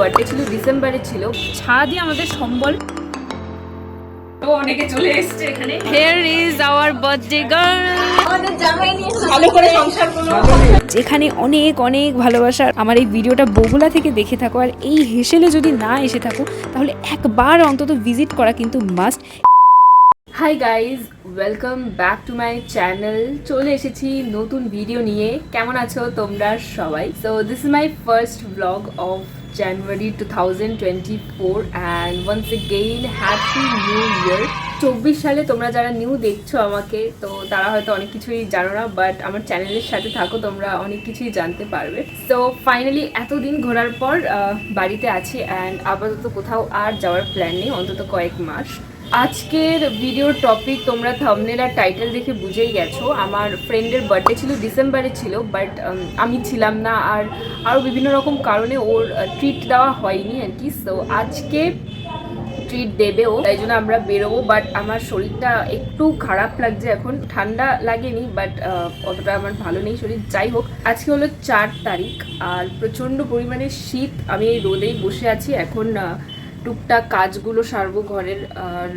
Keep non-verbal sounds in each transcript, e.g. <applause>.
Birthday ছিল ডিসেম্বরে ছিল ছাদই আমাদের সম্বল। তো অনেকে চলে এসছে এখানে। হেয়ার ইজ আওয়ার বার্থডে যেখানে অনেক অনেক ভালোবাসার আমার এই ভিডিওটা বগুলা থেকে দেখে থাকো। আর এই হেসেলে যদি না এসে থাকো তাহলে একবার অন্তত ভিজিট করা কিন্তু must hi guys welcome back to my channel চলে এসেছি নতুন ভিডিও নিয়ে। কেমন আছো তোমরা সবাই? So this is my first blog of January two thousand twenty four and once again happy new year চব্বিশ সালে তোমরা যারা নিউ দেখছ আমাকে, তো তারা হয়তো অনেক কিছুই জানো না বাট আমার চ্যানেলের সাথে থাকো, তোমরা অনেক কিছুই জানতে পারবে। তো ফাইনালি এতদিন ঘোরার পর বাড়িতে আছি অ্যান্ড আপাতত কোথাও আর যাওয়ার প্ল্যান নেই, অন্তত কয়েক মাস। আজকের ভিডিওর টপিক তোমরা থামনেল আর টাইটেল দেখে বুঝেই গেছো। আমার ফ্রেন্ডের বার্থডে ছিল ডিসেম্বরে ছিল বাট আমি ছিলাম না আর আরও বিভিন্ন রকম কারণে ওর ট্রিট দেওয়া হয়নি আর কি। সো আজকে ট্রিট দেবে ও, তাই জন্য আমরা বেরোবো বাট আমার শরীরটা একটু খারাপ লাগছে এখন। ঠান্ডা লাগেনি বাট অতটা আমার ভালো নেই শরীর। যাই হোক, আজকে হলো চার তারিখ, আর প্রচণ্ড পরিমাণে শীত। আমি এই রোদেই বসে আছি। এখন টুকটাক কাজগুলো সারবো ঘরের, আর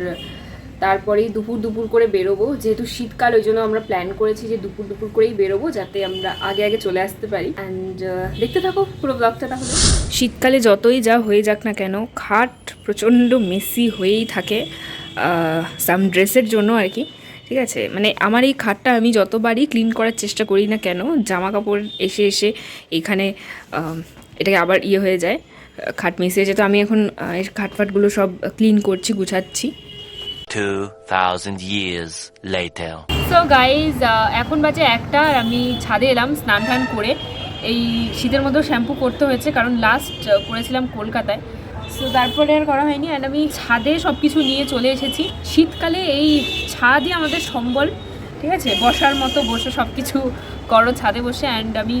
তারপরেই দুপুর দুপুর করে বেরোবো। যেহেতু শীতকাল, ওই জন্য আমরা প্ল্যান করেছি যে দুপুর দুপুর করেই বেরোবো, যাতে আমরা আগে আগে চলে আসতে পারি। অ্যান্ড দেখতে থাকো পুরো ব্লগটা তাহলে। শীতকালে যতই যা হয়ে যাক না কেন, খাট প্রচণ্ড মেসি হয়েই থাকে সাম ড্রেসের জন্য আর কি। ঠিক আছে? মানে আমার এই খাটটা আমি যতবারই ক্লিন করার চেষ্টা করি না কেন, জামা কাপড় এসে এসে এখানে এটাকে আবার ইয়ে হয়ে যায়। খাট মিশিয়ে যেত আমি এখন খাটফাটগুলো সব ক্লিন করছি গুছাচ্ছি। 2,000 years later. সো গাইজ এখন বাজে একটা আর আমি ছাদে এলাম স্নান টান করে। এই শীতের মধ্যেও শ্যাম্পু করতে হয়েছে কারণ লাস্ট করেছিলাম কলকাতায়। সো তারপরে আর করা হয়নি অ্যান্ড আমি ছাদে সব কিছু নিয়ে চলে এসেছি। শীতকালে এই ছাদই আমাদের সম্বল। ঠিক আছে বসার মতো বসে সব কিছু করো ছাদে বসে অ্যান্ড আমি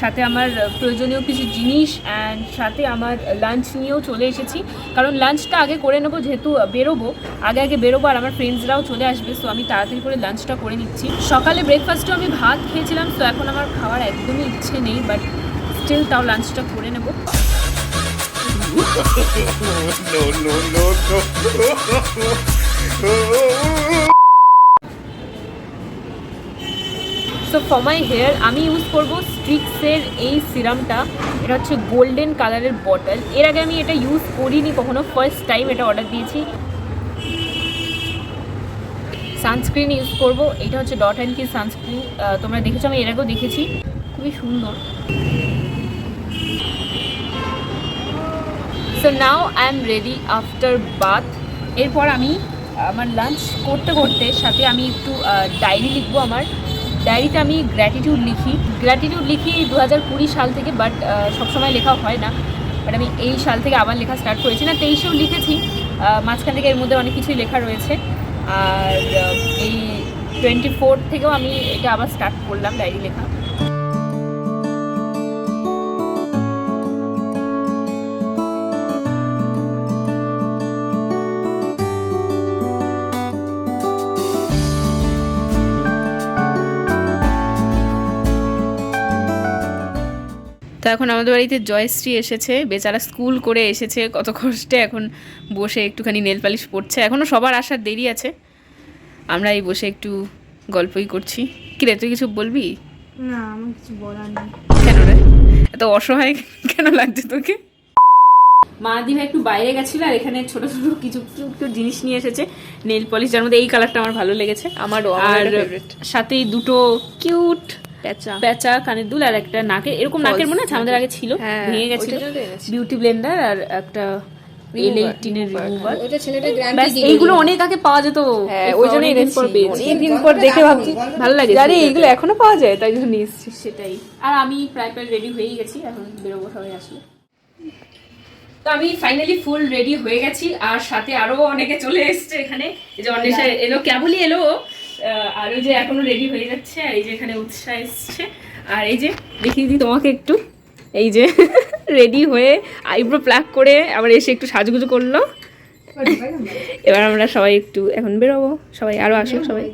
সাথে আমার প্রয়োজনীয় কিছু জিনিস অ্যান্ড সাথে আমার লাঞ্চ নিয়েও চলে এসেছি কারণ লাঞ্চটা আগে করে নেব যেহেতু বেরোবো আগে আগে বেরোবো আর আমার ফ্রেন্ডসরাও চলে আসবে সো আমি তাড়াতাড়ি করে লাঞ্চটা করে নিচ্ছি সকালে ব্রেকফাস্টেও আমি ভাত খেয়েছিলাম তো এখন আমার খাওয়ার একদমই ইচ্ছে নেই বাট স্টিল তাও লাঞ্চটা করে নেব সো ফর মাই হেয়ার আমি ইউজ করব স্ট্রিক্সের এই সিরামটা এটা হচ্ছে গোল্ডেন কালারের বটল এর আগে আমি এটা ইউজ করিনি কখনো। ফার্স্ট টাইম এটা অর্ডার দিয়েছি। সানস্ক্রিন ইউজ করব। এটা হচ্ছে ডট অ্যান্ড কি সানস্ক্রিন তোমরা দেখেছ, আমি এর আগেও দেখেছি। খুবই সুন্দর। So now I am ready after bath এরপর আমি আমার লাঞ্চ করতে করতে সাথে আমি একটু ডায়েরি লিখব আমার। ডায়েরিতে আমি গ্র্যাটিটিউড লিখি। গ্র্যাটিটিউড লিখি দু হাজার কুড়ি সাল থেকে বাট সবসময় লেখা হয় না। বাট আমি এই সাল থেকে আবার লেখা স্টার্ট করেছি। না, তেইশেও লিখেছি। মাঝখান থেকে এর মধ্যে অনেক কিছুই লেখা রয়েছে। আর এই টোয়েন্টি ফোর থেকেও আমি এটা আবার স্টার্ট করলাম ডায়েরি লেখা। তো এখন আমাদের বাড়িতে জয়শ্রী এসেছে বেচারা স্কুল করে এসেছে কত কষ্টে এখন বসে একটুখানি নেল পালিশ পড়ছে। এখনও সবার আসার দেরি আছে। আমরা এই বসে একটু গল্পই করছি। কি রে তুই কিছু বলবি? না আমার কিছু বলার নেই। কেন রে? এত অসহায় কেন লাগছে তোকে? মা দিভা একটু বাইরে গেছিল আর এখানে ছোট ছোট কিছু কিছু জিনিস নিয়ে এসেছে নেল পলিশ। যার মধ্যে এই কালারটা আমার ভালো লেগেছে। আমারও, আর আমার সাথে দুটো কিউট পেঁচা। পেঁচা কানের দুল আর একটা নাকে। এরকম নাকের মনে আছে? আমাদের আগে ছিল। হ্যাঁ, ভেঙে গেছিল। বিউটি ব্লেন্ডার আর একটা এল এইটিনের রিমুভার ওটা ছেলেটা গ্র্যান্ড ব্যাস এইগুলো অনেক আগে পাওয়া যেত। হ্যাঁ ওই জন্য পর দেখে ভাবছি ভালো লাগে আরে এখনও পাওয়া যায়? তাই জন্য নিয়ে সেটাই। আর আমি প্রায় প্রায় রেডি হয়েই গেছি এখন বেরোবো সবাই আসলে। তো আমি ফাইনালি ফুল রেডি হয়ে গেছি আর সাথে আরও অনেকে চলে এসেছে এখানে। যে অন্বেষা এলো কেবলই এলো আর ওই যে এখনও রেডি হয়ে যাচ্ছে আর এই যে এখানে উৎসাহ এসছে। আর এই যে দেখিয়ে দিই তোমাকে একটু এই যে <laughs> রেডি হয়ে আইব্রো প্লাক করে আবার এসে একটু সাজুগুজু করল। এবার আমরা সবাই একটু এখন বেরোবো সবাই আরও আসুক সবাই।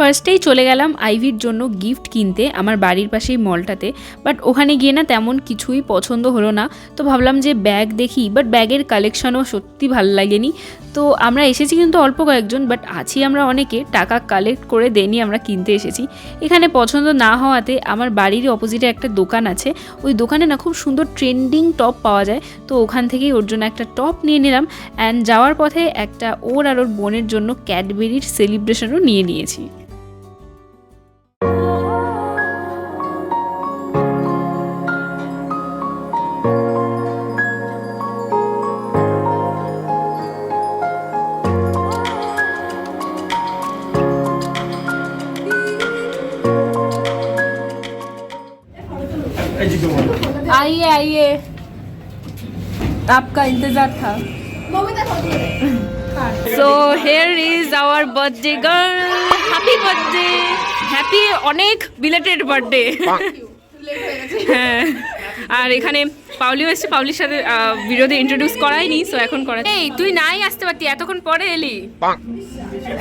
ফার্স্টেই চলে গেলাম আইভির জন্য গিফট কিনতে আমার বাড়ির পাশেই মলটাতে। বাট ওখানে গিয়ে না তেমন কিছুই পছন্দ হলো না। তো ভাবলাম যে ব্যাগ দেখি, বাট ব্যাগের কালেকশনও সত্যি ভালো লাগেনি। তো আমরা এসেছি কিন্তু অল্প কয়েকজন, বাট আছি আমরা অনেকে। টাকা কালেক্ট করে দেনি আমরা কিনতে এসেছি। এখানে পছন্দ না হওয়াতে আমার বাড়ির অপোজিটে একটা দোকান আছে। ওই দোকানে না খুব সুন্দর ট্রেন্ডিং টপ পাওয়া যায়। তো ওখান থেকেই ওর জন্য একটা টপ নিয়ে নিলাম অ্যান্ড যাওয়ার পথে একটা ওর আর ওর বোনের জন্য ক্যাডবেরির সেলিব্রেশনও নিয়ে নিয়েছি। आइए आइए आपका इंतजार था so here is our birthday girl happy birthday happy অনেক বিলেটেড বার্থডে হ্যাঁ আর এখানে পাউলিও এসছে পাউলির সাথে ভিডিওতে ইন্ট্রোডিউস করাইনি সো এখন করা এই তুই নাই আসতে পারতি এতক্ষণ পরে এলি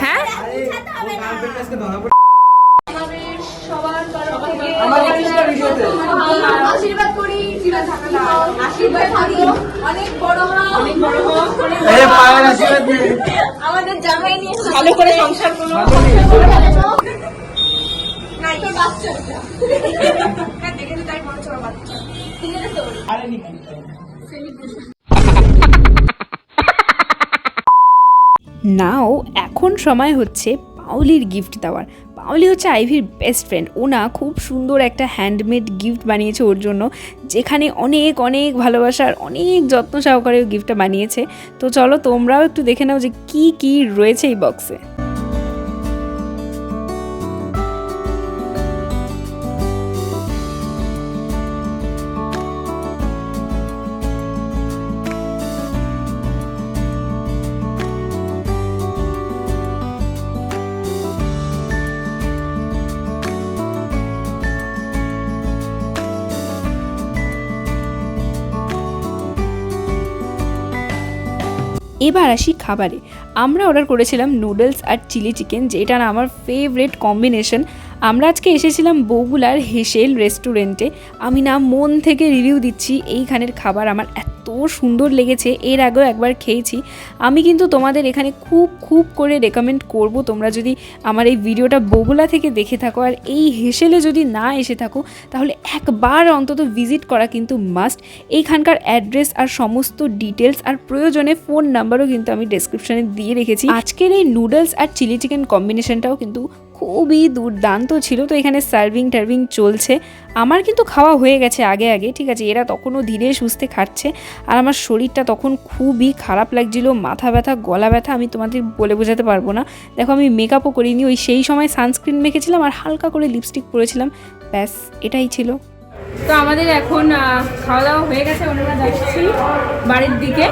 হ্যাঁ আশীর্বাদ করি আশীর্বাদ করি অনেক বড় অনেক বড় আমাদের জামাই নিয়ে ভালো করে সংসার করো। না তোর বাচ্চা ওটা। হ্যাঁ, নাও এখন সময় হচ্ছে পাউলির গিফট দেওয়ার। পাউলি হচ্ছে আইভির বেস্ট ফ্রেন্ড ও না খুব সুন্দর একটা হ্যান্ডমেড গিফট বানিয়েছে ওর জন্য, যেখানে অনেক অনেক ভালোবাসার অনেক যত্ন সহকারে গিফটটা বানিয়েছে। তো চলো তোমরাও একটু দেখে নাও যে কি কি রয়েছে এই বক্সে এবার আসি খাবারে। আমরা অর্ডার করেছিলাম নুডলস আর চিলি চিকেন যেটা না আমার ফেভারেট কম্বিনেশন আমরা আজকে এসেছিলাম বগুলার হেসেল রেস্টুরেন্টে। আমি না মন থেকে রিভিউ দিচ্ছি, এইখানের খাবার আমার এত সুন্দর লেগেছে, এর আগেও একবার খেয়েছি। আমি কিন্তু তোমাদের এখানে খুব খুব করে রেকমেন্ড করব, তোমরা যদি আমার এই ভিডিওটা বগুলা থেকে দেখে থাকো, আর এই হেসেলে যদি না এসে থাকো, তাহলে একবার অন্তত ভিজিট করা কিন্তু মাস্ট এইখানকার অ্যাড্রেস আর সমস্ত ডিটেলস আর প্রয়োজনে ফোন নাম্বারও কিন্তু আমি ডেসক্রিপশনে দিয়ে রেখেছি। আজকের এই নুডলস আর চিলি চিকেন কম্বিনেশনটাও কিন্তু খুবই দুর্দান্ত ছিল তো এখানে সার্ভিং টার্ভিং চলছে। আমার কিন্তু খাওয়া হয়ে গেছে আগে আগে, ঠিক আছে? এরা তখনও ধীরে সুস্থে খাচ্ছে। আর আমার শরীরটা তখন খুবই খারাপ লাগছিল, মাথা ব্যথা, গলা ব্যথা, আমি তোমাদের বলে বোঝাতে পারব না। দেখো, আমি মেকআপও করিনি, ওই সেই সময় সানস্ক্রিন মেখেছিলাম আর হালকা করে লিপস্টিক পরেছিলাম। ব্যাস, এটাই ছিল। তো আমাদের এখন খাওয়া দাওয়া হয়ে গেছে, ওনারা যাচ্ছি বাড়ির দিকে।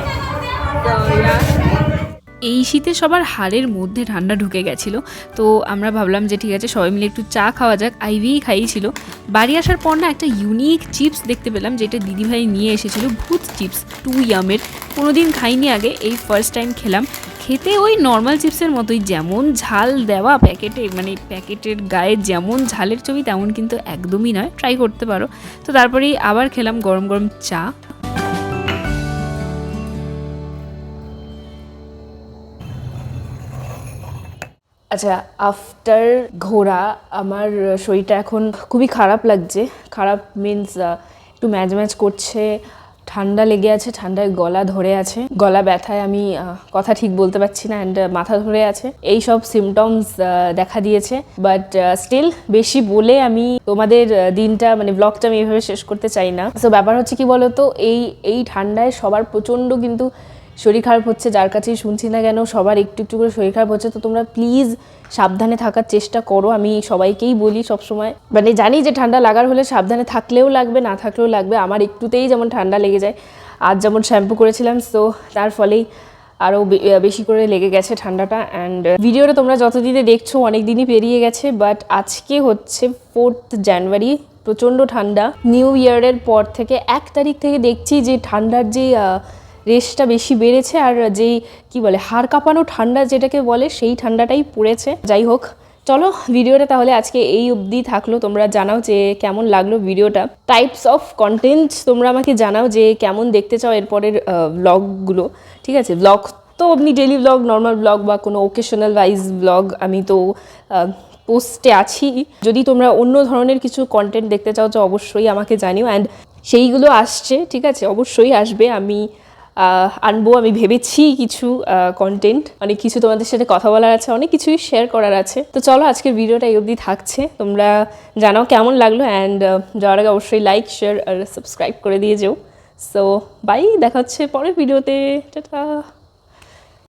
তো. এই শীতে সবার হাড়ের মধ্যে ঠান্ডা ঢুকে গেছিল। তো আমরা ভাবলাম যে ঠিক আছে, সবাই মিলে একটু চা খাওয়া যাক। আইভিই খাইয়েছিল। বাড়ি আসার পর না একটা ইউনিক চিপস দেখতে পেলাম, যেটা দিদিভাই নিয়ে এসেছিল, ভূত চিপস টু ইয়ামের। কোনোদিন খাইনি আগে, এই ফার্স্ট টাইম খেলাম। খেতে ওই নর্মাল চিপসের মতোই, যেমন ঝাল দেওয়া প্যাকেটে মানে প্যাকেটের গায়ে যেমন ঝালের ছবি, তেমন কিন্তু একদমই নয়। ট্রাই করতে পারো। তো তারপরেই আবার খেলাম গরম গরম চা। আচ্ছা আফটার ঘোরা, আমার শরীরটা এখন খুবই খারাপ লাগছে। খারাপ মিন্স একটু ম্যাজ ম্যাজ করছে, ঠান্ডা লেগে আছে, ঠান্ডায় গলা ধরে আছে। গলা ব্যথায় আমি কথা ঠিক বলতে পারছি না অ্যান্ড মাথা ধরে আছে। এই সব সিমটমস দেখা দিয়েছে। বাট স্টিল বেশি বলে আমি তোমাদের দিনটা মানে ব্লগটা আমি এভাবে শেষ করতে চাই না। তো ব্যাপার হচ্ছে কি বলতো, এই এই ঠান্ডায় সবার প্রচণ্ড কিন্তু শরীর খারাপ হচ্ছে, যার কাছেই শুনছি না কেন, সবার একটু একটু করে শরীর খারাপ হচ্ছে, তো তোমরা প্লিজ সাবধানে থাকার চেষ্টা করো। আমি সবাইকেই বলি সব সময় মানে জানি যে ঠান্ডা লাগার হলে সাবধানে থাকলেও লাগবে, না থাকলেও লাগবে, আমার একটুতেই যেমন ঠান্ডা লেগে যায়। আজ যেমন শ্যাম্পু করেছিলাম তো তার ফলেই আরও বেশি করে লেগে গেছে ঠান্ডাটা। অ্যান্ড ভিডিওটা তোমরা যতদিনে দেখছ, অনেক দিনই পেরিয়ে গেছে বাট আজকে হচ্ছে ফোর্থ জানুয়ারি প্রচণ্ড ঠান্ডা। নিউ ইয়ারের পর থেকে এক তারিখ থেকে দেখছি যে ঠান্ডার যে রেসটা বেশি বেড়েছে আর যেই, কি বলে, হাড় কাঁপানো ঠান্ডা যেটাকে বলে সেই ঠান্ডাটাই পড়েছে। যাই হোক, চলো ভিডিওটা তাহলে আজকে এই অবধি থাকল। তোমরা জানাও যে কেমন লাগল ভিডিওটা। টাইপস অফ কন্টেন্ট তোমরা আমাকে জানাও যে কেমন দেখতে চাও এরপরের ব্লগগুলো ঠিক আছে? ব্লগ তো আপনি ডেলি ব্লগ নর্মাল ব্লগ বা কোনো ওকেশনাল ওয়াইজ ব্লগ আমি তো পোস্টে আছি। যদি তোমরা অন্য ধরনের কিছু কন্টেন্ট দেখতে চাও তো অবশ্যই আমাকে জানিও। অ্যান্ড সেইগুলো আসছে, ঠিক আছে? অবশ্যই আসবে। আমি আনব, আমি ভেবেছি কিছু কন্টেন্ট অনেক কিছু তোমাদের সাথে কথা বলার আছে, অনেক কিছুই শেয়ার করার আছে। তো চলো, আজকের ভিডিওটা এই অবধি থাকছে। তোমরা জানাও কেমন লাগল অ্যান্ড যাওয়ার আগে অবশ্যই লাইক শেয়ার আর সাবস্ক্রাইব করে দিয়ে যেও। সো বাই দেখা হচ্ছে পরের ভিডিওতে টাটা!